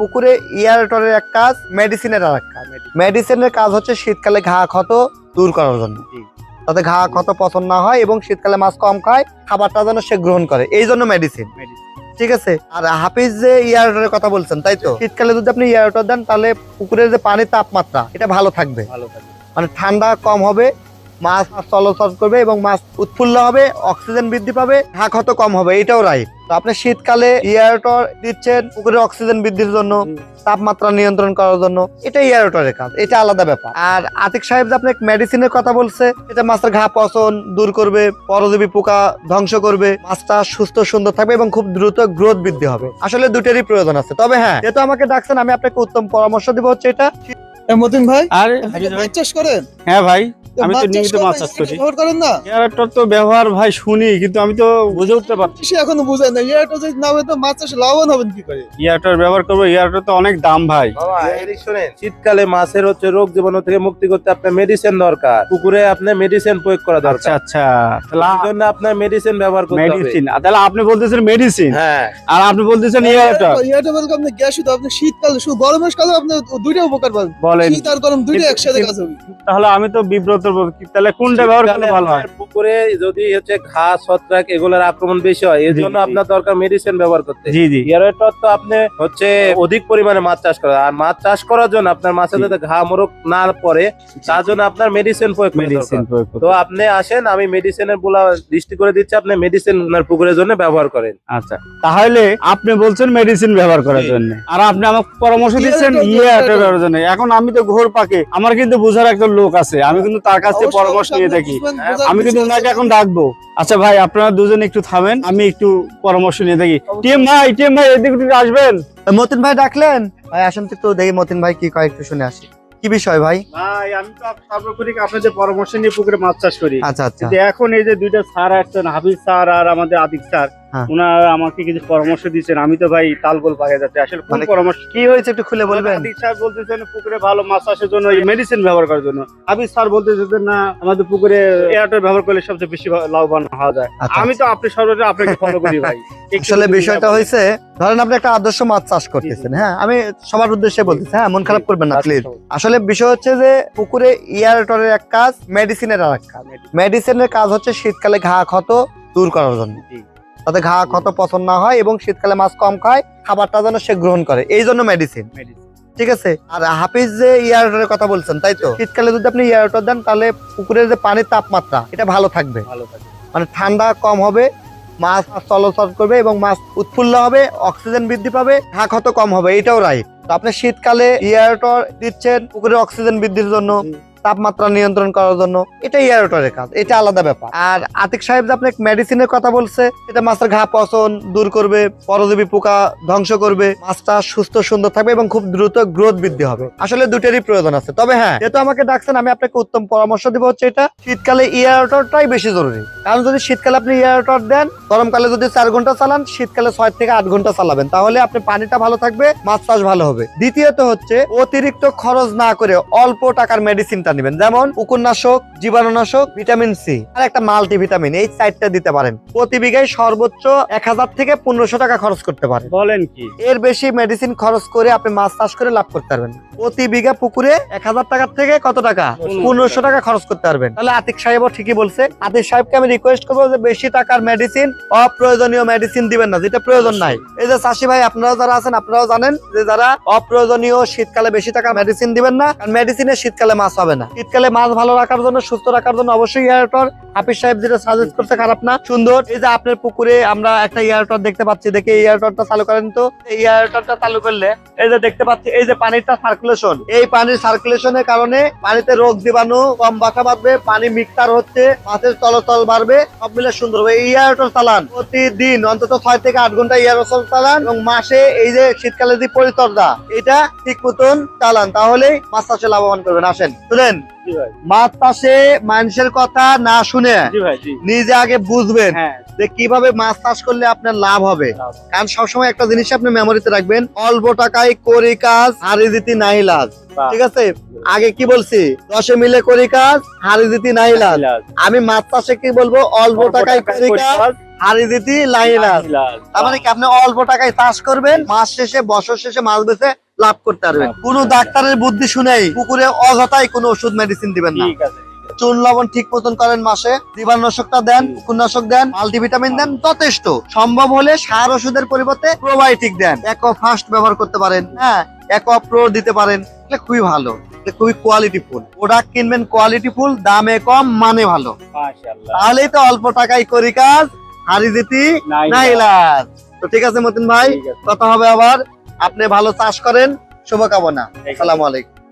পুকুরে ইয়ারটরের এক কাজ মেডিসিনের আর এক কাজ মেডিসিনের কাজ হচ্ছে শীতকালে ঘা ক্ষত দূর করার জন্য। তাতে ঘা ক্ষত পছন্দ না হয় এবং শীতকালে মাছ কম খায় খাবারটা যেন সে গ্রহণ করে। এই জন্য মেডিসিন ঠিক আছে? আর হাফিজ যে ইয়ারটরের কথা বলছেন তাই তো? শীতকালে যদি আপনি ইয়ারটর দেন তাহলে পুকুরের যে পানির তাপমাত্রা এটা ভালো থাকবে। ভালো থাকবে। মানে ঠান্ডা কম হবে মাছ চলাচল করবে এবং মাছ উৎফুল্ল হবে অক্সিজেন বৃদ্ধি পাবে ঘা ক্ষত কম হবে এটাও রাইট তো আপনি শীতকালে ইয়ারটর দিচ্ছেন পুকুরে অক্সিজেন বৃদ্ধির জন্য তাপমাত্রা নিয়ন্ত্রণ করার জন্য। এটা ইয়ারটরের কাজ এটা আলাদা ব্যাপার। আর আতিক সাহেব যে আপনাকে মেডিসিনের কথা বলছে এটা মাছের ঘা পচন দূর করবে পরজীবী পোকা ধ্বংস করবে মাছটা সুস্থ সুন্দর থাকবে এবং খুব দ্রুত গ্রোথ বৃদ্ধি হবে। আসলে দুটেরই প্রয়োজন আছে। তবে হ্যাঁ যেহেতু আমাকে ডাকছেন আমি আপনাকে উত্তম পরামর্শ দিব হচ্ছে এটা। মতিন ভাই আর চাষ করেন। হ্যাঁ ভাই। আমি তো নিয়মিত মাছ চাষ করি। ব্যবহার করেন না। এয়ারটার তো ব্যবহার ভাই শুনি কিন্তু আমি তো বুঝে উঠতে পারছি। সে এখনও বুঝেন না এটা যদি না হবে তো মাছ চাষে লাভবান হবেন কি করে? এয়ারটার ব্যবহার করব এয়ারটার তো অনেক দাম ভাই। শোনেন শীতকালে মাছের হচ্ছে রোগ জীবাণু থেকে মুক্তি করতে আপনার মেডিসিন দরকার। পুকুরে আপনার মেডিসিন প্রয়োগ করা আচ্ছা দরকার। আচ্ছা। তাহলে জন্য আপনার মেডিসিন ব্যবহার করতে হবে। মেডিসিন তাহলে আপনি বলতেছেন মেডিসিন হ্যাঁ। আর আপনি বলতেছেন বলতে আপনি গ্যাস শুধু আপনি শীতকালে শুধু গরমের কালে আপনি দুইটা উপকার পাবেন। বলেন। শীত আর গরম দুইটা একসাথে কাজ হবে। তাহলে আমি তো বিব্রত তাহলে কোনটা ব্যবহার করলে ভালো হয়? পুকুরে যদি হচ্ছে ঘাস ছত্রাক এগুলোর আক্রমণ বেশি হয় এর জন্য আপনার দরকার মেডিসিন ব্যবহার করতে। জি জি। তো আপনি হচ্ছে অধিক পরিমাণে মাছ চাষ করা আর মাছ চাষ করার জন্য আপনার মাছের যাতে ঘা মোরগ না পড়ে তার জন্য আপনার মেডিসিন প্রয়োগ মেডিসিন প্রয়োগ তো আপনি আসেন আমি মেডিসিনের বলা দৃষ্টি করে দিচ্ছি আপনি মেডিসিন আপনার পুকুরের জন্য ব্যবহার করেন। আচ্ছা তাহলে আপনি বলছেন মেডিসিন ব্যবহার করার জন্য। আর আপনি আমাকে পরামর্শ দিচ্ছেন ইয়ে ব্যবহার জন্য। এখন আমি তো ঘোর পাকে আমার কিন্তু বোঝার একজন লোক আছে আমি কিন্তু তার কাছ থেকে পরামর্শ নিয়ে থাকি আমি কিন্তু ওনাকে এখন ডাকবো। আচ্ছা ভাই আপনারা দুজন একটু থামেন আমি একটু পরামর্শ নিয়ে থাকি টিএম ভাই টিএম ভাই এদিকে একটু আসবেন? মতিন ভাই ডাকলেন? ভাই আসেন তো দেখি মতিন ভাই কি কয় একটু শুনে আসি। কি বিষয় ভাই? ভাই আমি তো সর্বোপরি আপনাদের পরামর্শ নিয়ে পুকুরে মাছ চাষ করি। আচ্ছা আচ্ছা। এখন এই যে দুইটা স্যার আসছেন হাফিজ স্যার আর আমাদের আদিক স্যার হ্যাঁ। ওনারা আমাকে কিছু পরামর্শ দিচ্ছেন। আমি তো ভাই তালগোল পাকে যাচ্ছে। আসলে কোন মানে পরামর্শ কি হয়েছে একটু খুলে বলবেন? আদিক স্যার বলতেছেন পুকুরে ভালো মাছ চাষের জন্য মেডিসিন ব্যবহার করার জন্য। হাফিজ স্যার বলতেছেন না আমাদের পুকুরে ব্যবহার করলে সবচেয়ে বেশি লাভবান হওয়া যায়। আচ্ছা, আমি তো আপনি সর্বদা আপনাকে ফলো করি ভাই। আসলে বিষয়টা হয়েছে ধরেন আপনি একটা আদর্শ মাছ চাষ করতেছেন হ্যাঁ? আমি সবার উদ্দেশ্যে বলতেছি হ্যাঁ মন খারাপ করবেন না প্লিজ আসলে বিষয় হচ্ছে যে পুকুরে ইয়ারটরের এক কাজ মেডিসিনের আর এক কাজ মেডিসিনের কাজ হচ্ছে শীতকালে ঘা ক্ষত দূর করার জন্য। তাতে ঘা ক্ষত পছন্দ না হয় এবং শীতকালে মাছ কম খায় খাবারটা যেন সে গ্রহণ করে। এই জন্য মেডিসিন ঠিক আছে? আর হাফিজ যে ইয়ারটরের কথা বলছেন তাই তো? শীতকালে যদি আপনি ইয়ারটর দেন তাহলে পুকুরের যে পানির তাপমাত্রা এটা ভালো থাকবে। ভালো থাকে মানে ঠান্ডা কম হবে মাছ চলাচল করবে এবং মাছ উৎফুল্ল হবে, অক্সিজেন বৃদ্ধি পাবে ঘা ক্ষত কম হবে, এটাও রাইট আপনি শীতকালে ইয়ারটর দিচ্ছেন, পুকুরে অক্সিজেন বৃদ্ধির জন্য। তাপমাত্রা নিয়ন্ত্রণ করার জন্য, এটা ইয়ারটরের কাজ, এটা আলাদা ব্যাপার। আর আতিক সাহেব যে আপনাকে মেডিসিনের কথা বলছে, এটা মাছের ঘা পচন দূর করবে, পরজীবী পোকা ধ্বংস করবে, মাছটা সুস্থ, সুন্দর থাকবে এবং খুব দ্রুত গ্রোথ বৃদ্ধি হবে। আসলে দুটেরই প্রয়োজন আছে। তবে হ্যাঁ যেহেতু আমাকে ডাকছেন, আমি আপনাকে উত্তম পরামর্শ দিব হচ্ছে এটা, শীতকালে ইয়ারটরটাই বেশি জরুরি। কারণ যদি শীতকালে আপনি ইয়ারটর দেন, গরমকালে যদি চার ঘণ্টা চালান, শীতকালে ছয় থেকে আট ঘণ্টা চালাবেন। তাহলে আপনি পানিটা ভালো থাকবে, মাছ চাষ ভালো হবে। দ্বিতীয়ত হচ্ছে, অতিরিক্ত খরচ না করে অল্প টাকার মেডিসিনটা নেবেন। যেমন পুকুরনাশক জীবাণুনাশক ভিটামিন সি আর একটা মাল্টি ভিটামিন এই চারটা দিতে পারেন। প্রতি বিঘায় সর্বোচ্চ এক হাজার থেকে পনেরোশো টাকা খরচ করতে পারেন। বলেন কি? এর বেশি মেডিসিন খরচ করে আপনি মাছ চাষ করে লাভ করতে পারবেন। প্রতি বিঘা পুকুরে এক হাজার টাকার থেকে কত টাকা? পনেরোশো। টাকা খরচ করতে পারবেন। তাহলে আতিক সাহেবও ঠিকই বলছে। আতিক সাহেবকে আমি রিকোয়েস্ট করব যে বেশি টাকার মেডিসিন অপ্রয়োজনীয় মেডিসিন দিবেন না যেটা প্রয়োজন নাই। এই যে চাষি ভাই আপনারাও যারা আছেন আপনারাও জানেন যে যারা অপ্রয়োজনীয় শীতকালে বেশি টাকার মেডিসিন দিবেন না কারণ মেডিসিনে শীতকালে মাছ হবে না। শীতকালে মাছ ভালো রাখার জন্য, সুস্থ রাখার জন্য অবশ্যই এয়ারটর হাফিজ সাহেব যেটা সাজেস্ট করতে খারাপ না। সুন্দর। এই যে আপনার পুকুরে আমরা একটা এয়ারটর দেখতে পাচ্ছি। দেখে এয়ারটরটা চালু করেন তো। এই এয়ারটরটা চালু করলে এই যে দেখতে পাচ্ছি, এই যে পানিটা সার্কুলেশন এই পানির সার্কুলেশনের কারণে পানিতে রোগ জীবাণু কম বাসা বাঁধবে, পানি মিক্সার হচ্ছে, মাছের চলাচল বাড়বে, সব মিলে সুন্দর হবে। এয়ারটর চালান। প্রতিদিন অন্তত ছয় থেকে আট ঘণ্টা এয়ারটর চালান এবং মাসে এই যে শীতকালে যে পরিচর্যা, এটা ঠিক মতন চালান। তাহলেই মাছ চাষে লাভবান করবেন। আসেন, শুনেন। ভাই। মাছ চাষে মানুষের কথা না শুনে নিজে আগে বুঝবেন হ্যাঁ। যে কীভাবে মাছ চাষ করলে আপনার লাভ হবে। কারণ সবসময় একটা জিনিস আপনি মেমোরিতে রাখবেন অল্প টাকায় করি কাজ হারি দিতি নাই লাজ। ঠিক আছে? আগে কি বলছি? দশে মিলে করি কাজ হারি দিতি নাই লাজ। আমি মাছ চাষে কি বলব? অল্প টাকায় করি কাজ হারিদিতি লাইলাস তার মানে কি আপনি অল্প টাকায় চাষ করবেন মাস শেষে বছর শেষে মাছ বেচে লাভ করতে পারবেন কোন ডাক্তারের বুদ্ধি শুনেই পুকুরে অযথাই কোনো ওষুধ মেডিসিন দিবেন না। চুন লবণ ঠিক মতন করেন মাসে। জীবাণুনাশকটা দেন কুকুরনাশক দেন মাল্টিভিটামিন দেন যথেষ্ট। সম্ভব হলে সার ওষুধের পরিবর্তে প্রোবায়োটিক দেন। একো ফাস্ট ব্যবহার করতে পারেন হ্যাঁ একো প্রো দিতে পারেন। এটা খুবই ভালো। খুবই কোয়ালিটি ফুল প্রোডাক্ট কিনবেন কোয়ালিটি ফুল দামে কম মানে ভালো। তাহলেই তো অল্প টাকায় করি কাজ। হারি যেতি নাই তো ঠিক আছে মতিন ভাই কথা হবে আবার। আপনি ভালো চাষ করেন শুভকামনা। আসসালামু আলাইকুম।